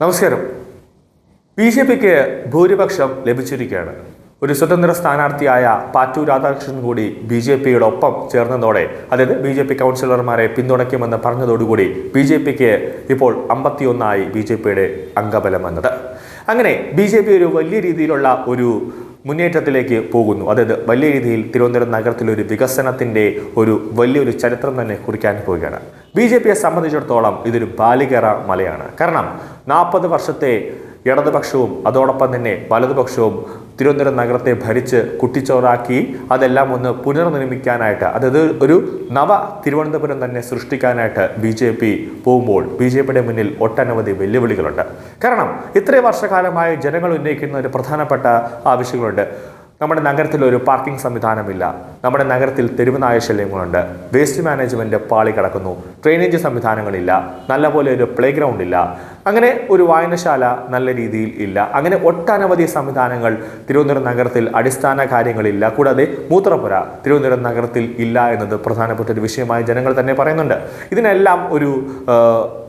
നമസ്കാരം. B J പിക്ക് ഭൂരിപക്ഷം ലഭിച്ചിരിക്കുകയാണ്. ഒരു സ്വതന്ത്ര സ്ഥാനാർത്ഥിയായ പാറ്റു രാധാകൃഷ്ണൻ കൂടി ബി ജെ പിയുടെ ഒപ്പം ചേർന്നതോടെ അതായത് ബി ജെ പി കൗൺസിലർമാരെ പിന്തുണയ്ക്കുമെന്ന് പറഞ്ഞതോടുകൂടി ബി ജെ പിക്ക് ഇപ്പോൾ അമ്പത്തിയൊന്നായി ബി ജെ പിയുടെ അംഗബലം വന്നത് അങ്ങനെ ബി ജെ പി ഒരു വലിയ രീതിയിലുള്ള ഒരു മുന്നേറ്റത്തിലേക്ക് പോകുന്നു. അതായത് വലിയ രീതിയിൽ തിരുവനന്തപുരം നഗരത്തിലൊരു വികസനത്തിന്റെ ഒരു വലിയൊരു ചരിത്രം തന്നെ കുറിക്കാൻ പോവുകയാണ്. ബി ജെ പിയെ സംബന്ധിച്ചിടത്തോളം ഇതൊരു ബാലികേറ മലയാണ്. കാരണം നാൽപ്പത് വർഷത്തെ ഇടതുപക്ഷവും അതോടൊപ്പം തന്നെ വലതുപക്ഷവും തിരുവനന്തപുരം നഗരത്തെ ഭരിച്ച് കുട്ടിച്ചോറാക്കി അതെല്ലാം ഒന്ന് പുനർനിർമ്മിക്കാനായിട്ട് അതായത് ഒരു നവ തിരുവനന്തപുരം തന്നെ സൃഷ്ടിക്കാനായിട്ട് ബി ജെ പി പോകുമ്പോൾ ബി ജെ പിയുടെ മുന്നിൽ ഒട്ടനവധി വെല്ലുവിളികളുണ്ട്. കാരണം ഇത്രയും വർഷകാലമായി ജനങ്ങൾ ഉന്നയിക്കുന്ന ഒരു പ്രധാനപ്പെട്ട ആവശ്യങ്ങളുണ്ട്. നമ്മുടെ നഗരത്തിൽ ഒരു പാർക്കിംഗ് സംവിധാനമില്ല. നമ്മുടെ നഗരത്തിൽ തെരുവുനായ ശല്യങ്ങളുണ്ട്. വേസ്റ്റ് മാനേജ്മെന്റ് പാളി കിടക്കുന്നു. ഡ്രെയിനേജ് സംവിധാനങ്ങളില്ല. നല്ലപോലെ ഒരു പ്ലേ ഗ്രൗണ്ട് ഇല്ല അങ്ങനെ ഒരു വായനശാല നല്ല രീതിയിൽ ഇല്ല. അങ്ങനെ ഒട്ടനവധി സംവിധാനങ്ങൾ തിരുവനന്തപുരം നഗരത്തിൽ അടിസ്ഥാന കാര്യങ്ങളില്ല. കൂടാതെ മൂത്രപ്പുര തിരുവനന്തപുരം നഗരത്തിൽ ഇല്ല എന്നത് പ്രധാനപ്പെട്ട ഒരു വിഷയമായി ജനങ്ങൾ തന്നെ പറയുന്നുണ്ട്. ഇതിനെല്ലാം ഒരു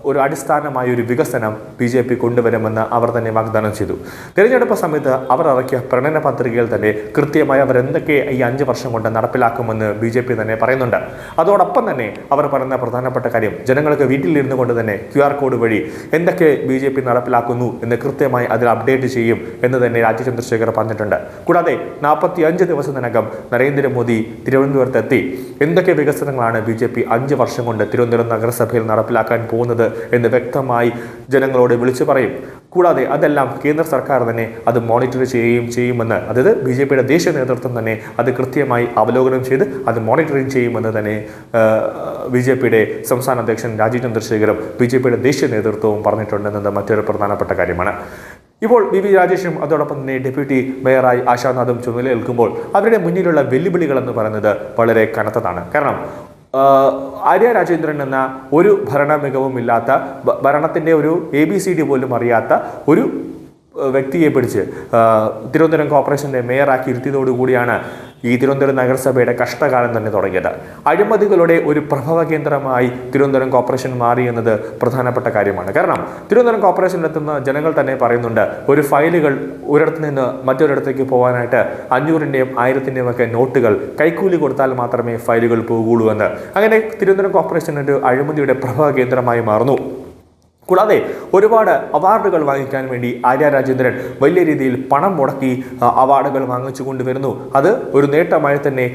ഒരു അടിസ്ഥാനമായ ഒരു വികസനം ബി ജെ പി കൊണ്ടുവരുമെന്ന് അവർ തന്നെ വാഗ്ദാനം ചെയ്തു. തിരഞ്ഞെടുപ്പ് സമയത്ത് അവർ ഇറക്കിയ പ്രകടന പത്രികയിൽ തന്നെ കൃത്യമായി അവർ എന്തൊക്കെ ഈ അഞ്ച് വർഷം കൊണ്ട് നടപ്പിലാക്കുമെന്ന് ബി ജെ പി തന്നെ പറയുന്നുണ്ട്. അതോടൊപ്പം തന്നെ അവർ പറയുന്ന പ്രധാനപ്പെട്ട കാര്യം ജനങ്ങൾക്ക് വീട്ടിലിരുന്നു കൊണ്ട് തന്നെ ക്യു ആർ കോഡ് വഴി എന്തൊക്കെ ബി ജെ പി നടപ്പിലാക്കുന്നു എന്ന് കൃത്യമായി അതിൽ അപ്ഡേറ്റ് ചെയ്യും എന്ന് തന്നെ രാജ്യ ചന്ദ്രശേഖർ പറഞ്ഞിട്ടുണ്ട്. കൂടാതെ നാൽപ്പത്തി അഞ്ച് ദിവസത്തിനകം നരേന്ദ്രമോദി തിരുവനന്തപുരത്ത് എത്തി എന്തൊക്കെ വികസനങ്ങളാണ് ബി ജെ പി അഞ്ച് വർഷം കൊണ്ട് തിരുവനന്തപുരം നഗരസഭയിൽ നടപ്പിലാക്കാൻ പോകുന്നത് എന്ന് വ്യക്തമായി ജനങ്ങളോട് വിളിച്ചു പറയും. കൂടാതെ അതെല്ലാം കേന്ദ്ര സർക്കാർ തന്നെ അത് മോണിറ്റർ ചെയ്യുകയും ചെയ്യുമെന്ന് അതായത് ബി ജെ പിയുടെ ദേശീയ നേതൃത്വം തന്നെ അത് കൃത്യമായി അവലോകനം ചെയ്ത് അത് മോണിറ്ററിംഗ് ചെയ്യുമെന്ന് തന്നെ ബി ജെ പിയുടെ സംസ്ഥാന അധ്യക്ഷൻ രാജീവ് ചന്ദ്രശേഖരും ബി ജെ പിയുടെ ദേശീയ നേതൃത്വവും പറഞ്ഞിട്ടുണ്ടെന്നത് മറ്റൊരു പ്രധാനപ്പെട്ട കാര്യമാണ്. ഇപ്പോൾ വി വി രാജേഷും അതോടൊപ്പം തന്നെ ഡെപ്യൂട്ടി മേയറായി ആശാനാഥും ചുമതലയേൽക്കുമ്പോൾ അവരുടെ മുന്നിലുള്ള വെല്ലുവിളികൾ എന്ന് പറയുന്നത് വളരെ കനത്തതാണ്. കാരണം ആര്യ രാജേന്ദ്രൻ എന്ന ഒരു ഭരണ മികവുമില്ലാത്ത ഭരണത്തിന്റെ ഒരു എ ബി സി ഡി പോലും അറിയാത്ത ഒരു വ്യക്തിയെ പിടിച്ച് തിരുവനന്തപുരം കോർപ്പറേഷന്റെ മേയറാക്കി ഇരുത്തിയതോടുകൂടിയാണ് ഈ തിരുവനന്തപുരം നഗരസഭയുടെ കഷ്ടകാലം തന്നെ തുടങ്ങിയത്. അഴിമതികളുടെ ഒരു പ്രഭവ കേന്ദ്രമായി തിരുവനന്തപുരം കോർപ്പറേഷൻ മാറി എന്നത് പ്രധാനപ്പെട്ട കാര്യമാണ്. കാരണം തിരുവനന്തപുരം കോർപ്പറേഷനിലെത്തുന്ന ജനങ്ങൾ തന്നെ പറയുന്നുണ്ട് ഒരു ഫയലുകൾ ഒരിടത്ത് നിന്ന് മറ്റൊരിടത്തേക്ക് പോകാനായിട്ട് അഞ്ഞൂറിന്റെയും ആയിരത്തിന്റെയും ഒക്കെ നോട്ടുകൾ കൈക്കൂലി കൊടുത്താൽ മാത്രമേ ഫയലുകൾ പോകുള്ളൂ എന്ന്. അങ്ങനെ തിരുവനന്തപുരം കോർപ്പറേഷൻ ഒരു അഴിമതിയുടെ പ്രഭവ കേന്ദ്രമായി മാറുന്നു. കൂടാതെ ഒരുപാട് അവാർഡുകൾ വാങ്ങിക്കാൻ വേണ്ടി ആര്യ രാജേന്ദ്രൻ വലിയ രീതിയിൽ പണം മുടക്കി അവാർഡുകൾ വാങ്ങിച്ചു കൊണ്ടുവരുന്നു. അത് ഒരു നേട്ടമായി തന്നെ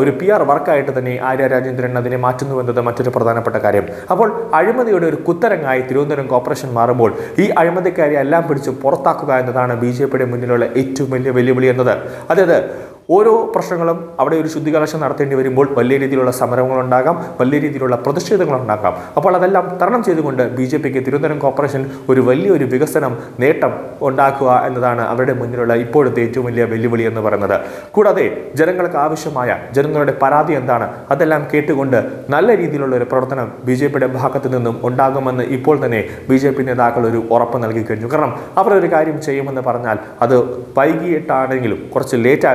ഒരു പി ആർ വർക്കായിട്ട് തന്നെ ആര്യ രാജേന്ദ്രൻ അതിനെ മാറ്റുന്നു എന്നത് മറ്റൊരു പ്രധാനപ്പെട്ട കാര്യം. അപ്പോൾ അഴിമതിയുടെ ഒരു കുത്തരങ്ങായി തിരുവനന്തപുരം കോർപ്പറേഷൻ മാറുമ്പോൾ ഈ അഴിമതിക്കാരെ എല്ലാം പിടിച്ച് പുറത്താക്കുക എന്നതാണ് ബി ജെ പിയുടെ മുന്നിലുള്ള ഏറ്റവും വലിയ വെല്ലുവിളി എന്നത്. അതായത് ഓരോ പ്രശ്നങ്ങളും അവിടെ ഒരു ശുദ്ധീകരണം നടത്തേണ്ടി വരുമ്പോൾ വലിയ രീതിയിലുള്ള സമരങ്ങൾ ഉണ്ടാകാം വലിയ രീതിയിലുള്ള പ്രതിഷേധങ്ങൾ ഉണ്ടാകാം അപ്പോൾ അതെല്ലാം തരണം ചെയ്തുകൊണ്ട് ബി ജെ പിക്ക് തിരുവനന്തപുരം കോർപ്പറേഷൻ ഒരു വലിയൊരു വികസനം നേട്ടം ഉണ്ടാക്കുക എന്നതാണ് അവരുടെ മുന്നിലുള്ള ഇപ്പോഴത്തെ ഏറ്റവും വലിയ വെല്ലുവിളി എന്ന് പറയുന്നത്. കൂടാതെ ജനങ്ങൾക്ക് ആവശ്യമായ ജനങ്ങളുടെ പരാതി എന്താണ് അതെല്ലാം കേട്ടുകൊണ്ട് നല്ല രീതിയിലുള്ള ഒരു പ്രവർത്തനം ബി ജെ പിയുടെ ഭാഗത്തു നിന്നും ഉണ്ടാകുമെന്ന് ഇപ്പോൾ തന്നെ ബി ജെ പി നേതാക്കൾ ഒരു ഉറപ്പ് നൽകി കഴിഞ്ഞു. കാരണം അവർ ഒരു കാര്യം ചെയ്യുമെന്ന് പറഞ്ഞാൽ അത് വൈകിട്ടാണെങ്കിലും കുറച്ച് ലേറ്റ്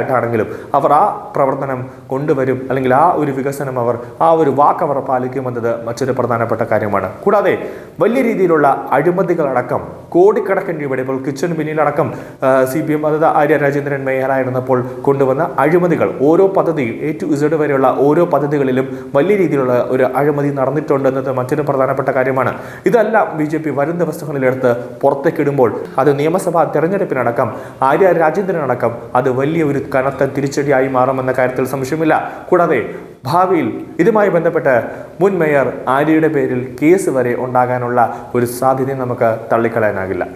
ആയിട്ടാണെങ്കിലും അവർ ആ പ്രവർത്തനം കൊണ്ടുവരും. അല്ലെങ്കിൽ ആ ഒരു വികസനം അവർ ആ ഒരു വാക്ക് അവർ പാലിക്കുമെന്നത് മറ്റൊരു പ്രധാനപ്പെട്ട കാര്യമാണ്. കൂടാതെ വലിയ രീതിയിലുള്ള അഴിമതികളടക്കം കോടിക്കണക്കിന് രൂപയുടെ ഇപ്പോൾ കിച്ചൺ ബിന്നിലടക്കം സി പി എം അതായത് ആര്യ രാജേന്ദ്രൻ മേയറായിരുന്നപ്പോൾ കൊണ്ടുവന്ന അഴിമതികൾ ഓരോ പദ്ധതിയും എ ടു ഇസഡ് വരെയുള്ള ഓരോ പദ്ധതികളിലും വലിയ രീതിയിലുള്ള ഒരു അഴിമതി നടന്നിട്ടുണ്ടെന്നത് മറ്റൊരു പ്രധാനപ്പെട്ട കാര്യമാണ്. ഇതെല്ലാം ബി ജെ പി വരും ദിവസങ്ങളിലെടുത്ത് പുറത്തേക്കിടുമ്പോൾ അത് നിയമസഭാ തെരഞ്ഞെടുപ്പിനടക്കം ആര്യ രാജേന്ദ്രനടക്കം അത് വലിയ ഒരു കനത്ത തിരിച്ചടിയായി മാറുമെന്ന കാര്യത്തിൽ സംശയമില്ല. കൂടാതെ ഭാവിയിൽ ഇതുമായി ബന്ധപ്പെട്ട് മുൻ മേയർ ആര്യയുടെ പേരിൽ കേസ് വരെ ഉണ്ടാകാനുള്ള ഒരു സാധ്യതയും നമുക്ക് തള്ളിക്കളയാനാകില്ല.